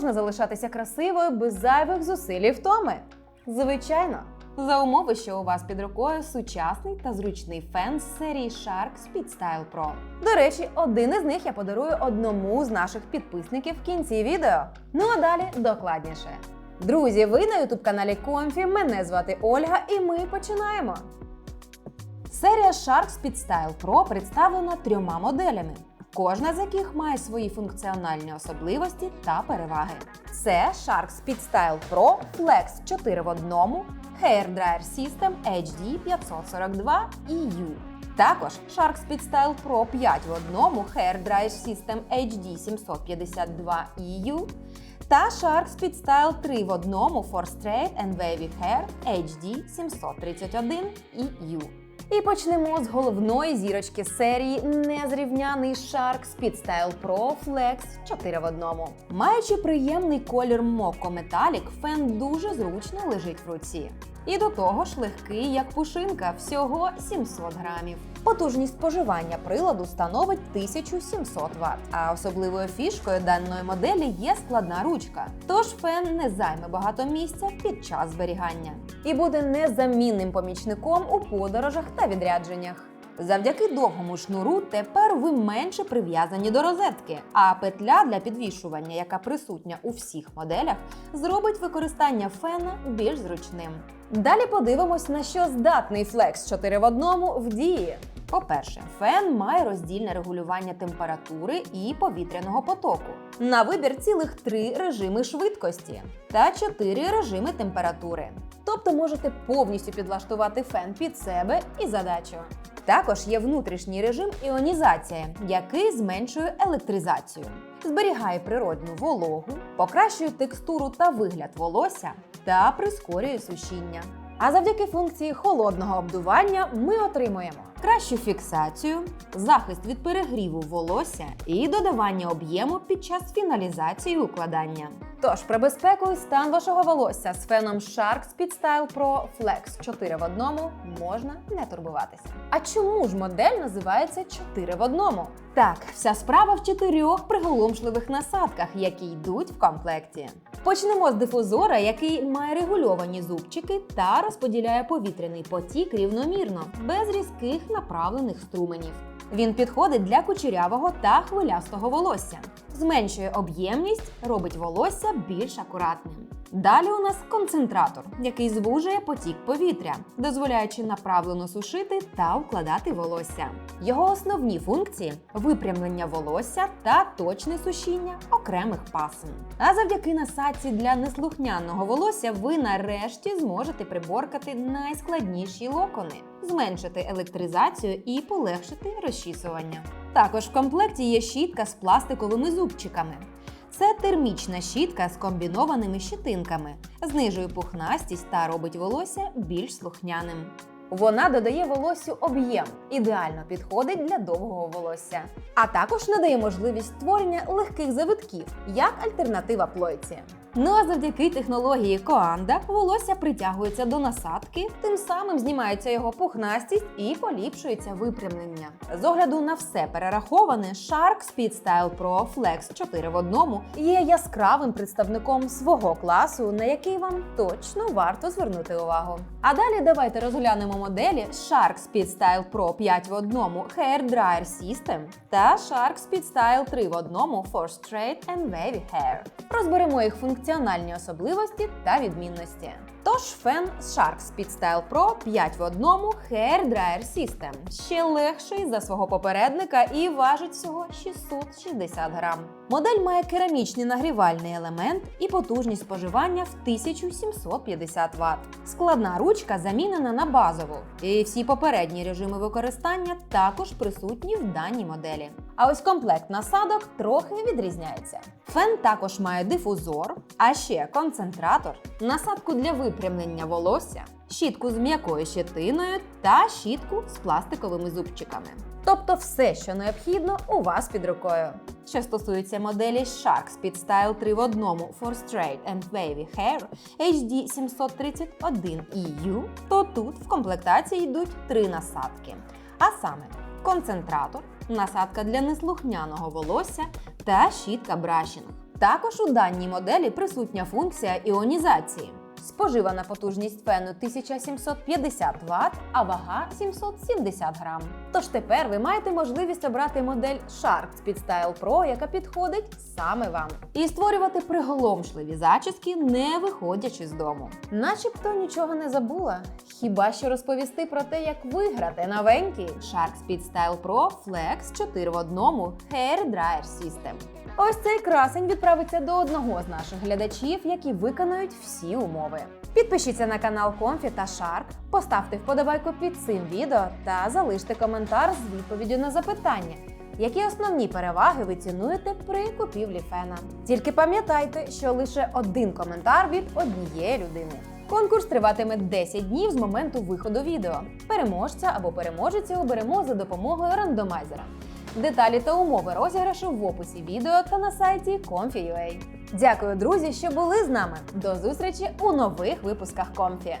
можна залишатися красивою без зайвих зусиль і втоми? Звичайно. За умови, що у вас під рукою сучасний та зручний фен з серії Shark Speed Style Pro. До речі, один із них я подарую одному з наших підписників в кінці відео. Ну а далі докладніше. Друзі, ви на youtube каналі Комфі. Мене звати Ольга, і ми починаємо. Серія Shark Speed Style Pro представлена трьома моделями, кожна з яких має свої функціональні особливості та переваги. Це Shark Speed Style Pro Flex 4 в 1 Hair Dryer System HD 542 EU. Також Shark Speed Style Pro 5 в 1 Hair Dryer System HD 752 EU та Shark Speed Style 3 в 1 For Straight and Wavy Hair HD 731 EU. І почнемо з головної зірочки серії незрівняний Shark Speed Style Pro Flex 4 в 1. Маючи приємний колір Moco Metallic, фен дуже зручно лежить в руці. І до того ж легкий, як пушинка, всього 700 грамів. Потужність споживання приладу становить 1700 Вт. А особливою фішкою даної моделі є складна ручка. Тож фен не займе багато місця під час зберігання і буде незамінним помічником у подорожах та відрядженнях. Завдяки довгому шнуру тепер ви менше прив'язані до розетки, а петля для підвішування, яка присутня у всіх моделях, зробить використання фена більш зручним. Далі подивимось, на що здатний флекс 4 в одному в дії. По-перше, фен має роздільне регулювання температури і повітряного потоку. На вибір цілих три режими швидкості та чотири режими температури. Тобто можете повністю підлаштувати фен під себе і задачу. Також є внутрішній режим іонізація, який зменшує електризацію, зберігає природну вологу, покращує текстуру та вигляд волосся та прискорює сушіння. А завдяки функції холодного обдування ми отримуємо кращу фіксацію, захист від перегріву волосся і додавання об'єму під час фіналізації укладання. Тож про безпеку і стан вашого волосся з феном Shark Speed Style Pro Flex 4 в 1 можна не турбуватися. А чому ж модель називається 4 в 1? Так, вся справа в чотирьох приголомшливих насадках, які йдуть в комплекті. Почнемо з дифузора, який має регульовані зубчики та розподіляє повітряний потік рівномірно, без різких направлених струменів. Він підходить для кучерявого та хвилястого волосся, зменшує об'ємність, робить волосся більш акуратним. Далі у нас концентратор, який звужує потік повітря, дозволяючи направлено сушити та вкладати волосся. Його основні функції випрямлення волосся та точне сушіння окремих пасм. А завдяки насадці для неслухняного волосся ви нарешті зможете приборкати найскладніші локони, зменшити електризацію і полегшити розчісування. Також в комплекті є щітка з пластиковими зубчиками. Це термічна щітка з комбінованими щитинками, знижує пухнастість та робить волосся більш слухняним. Вона додає волоссю об'єм, ідеально підходить для довгого волосся, а також надає можливість створення легких завитків як альтернатива плойці. Ну а завдяки технології Коанда волосся притягується до насадки, тим самим знімається його пухнастість і поліпшується випрямлення. З огляду на все перераховане, Shark Speed Style Pro Flex 4 в 1 є яскравим представником свого класу, на який вам точно варто звернути увагу. А далі давайте розглянемо моделі Shark Speed Style Pro 5 в 1 Hair Dryer System та Shark Speed Style 3 в 1 For Straight and Wavy Hair. Розберемо їх функціональні особливості та відмінності. Тож фен Shark Speed Style Pro 5 в 1 Hair Dryer System ще легший за свого попередника і важить всього 660 грам. Модель має керамічний нагрівальний елемент і потужність споживання в 1750 Вт. Складна ручка замінена на базову, і всі попередні режими використання також присутні в даній моделі. А ось комплект насадок трохи відрізняється. Фен також має дифузор, а ще концентратор, насадку для випрямлення волосся, щітку з м'якою щетиною та щітку з пластиковими зубчиками. Тобто все, що необхідно, у вас під рукою. Що стосується моделі Shark Speed Style 3 в 1 For Straight and Wavy Hair HD 731 EU, то тут в комплектації йдуть три насадки. А саме концентратор, насадка для неслухняного волосся та щітка брашінг. Також у даній моделі присутня функція іонізації. Споживана потужність фену 1750 Вт, а вага 770 грам. Тож тепер ви маєте можливість обрати модель Shark Speed Style Pro, яка підходить саме вам, і створювати приголомшливі зачіски, не виходячи з дому. Начебто нічого не забула. Хіба що розповісти про те, як виграти новенький Shark Speed Style Pro Flex 4 в одному Hair Dryer System. Ось цей красень відправиться до одного з наших глядачів, які виконають всі умови. Підпишіться на канал Комфі та Shark, поставте вподобайку під цим відео та залиште коментар з відповіддю на запитання. Які основні переваги ви цінуєте при купівлі фена? Тільки пам'ятайте, що лише один коментар від однієї людини. Конкурс триватиме 10 днів з моменту виходу відео. Переможця або переможеця оберемо за допомогою рандомайзера. Деталі та умови розіграшу в описі відео та на сайті Comfy.ua. Дякую, друзі, що були з нами. До зустрічі у нових випусках Comfy.